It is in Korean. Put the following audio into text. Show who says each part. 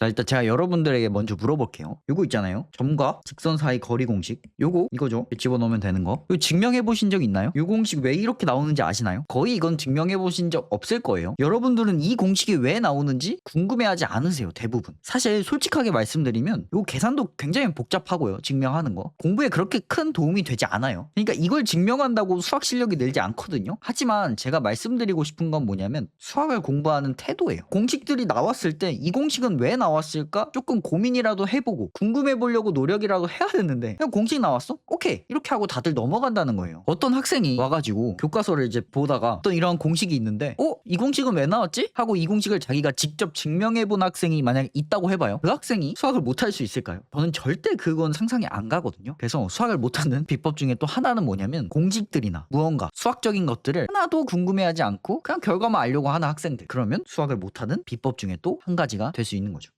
Speaker 1: 자 일단 제가 여러분들에게 먼저 물어볼게요. 요거 있잖아요. 점과 직선 사이 거리 공식. 요거 이거죠. 집어넣으면 되는 거. 이거 증명해 보신 적 있나요? 요 공식 왜 이렇게 나오는지 아시나요? 거의 이건 증명해 보신 적 없을 거예요. 여러분들은 이 공식이 왜 나오는지 궁금해하지 않으세요. 대부분. 사실 솔직하게 말씀드리면 요 계산도 굉장히 복잡하고요. 증명하는 거. 공부에 그렇게 큰 도움이 되지 않아요. 그러니까 이걸 증명한다고 수학 실력이 늘지 않거든요. 하지만 제가 말씀드리고 싶은 건 뭐냐면 수학을 공부하는 태도예요. 공식들이 나왔을 때 이 공식은 왜 나 왔을까? 조금 고민이라도 해보고 궁금해 보려고 노력이라도 해야 되는데 그냥 공식 나왔어? 오케이 이렇게 하고 다들 넘어간다는 거예요. 어떤 학생이 와가지고 교과서를 이제 보다가 어떤 이런 공식이 있는데 어? 이 공식은 왜 나왔지? 하고 이 공식을 자기가 직접 증명해 본 학생이 만약에 있다고 해봐요. 그 학생이 수학을 못할 수 있을까요? 저는 절대 그건 상상이 안 가거든요. 그래서 수학을 못하는 비법 중에 또 하나는 뭐냐면 공식들이나 무언가 수학적인 것들을 하나도 궁금해하지 않고 그냥 결과만 알려고 하는 학생들. 그러면 수학을 못하는 비법 중에 또 한 가지가 될 수 있는 거죠.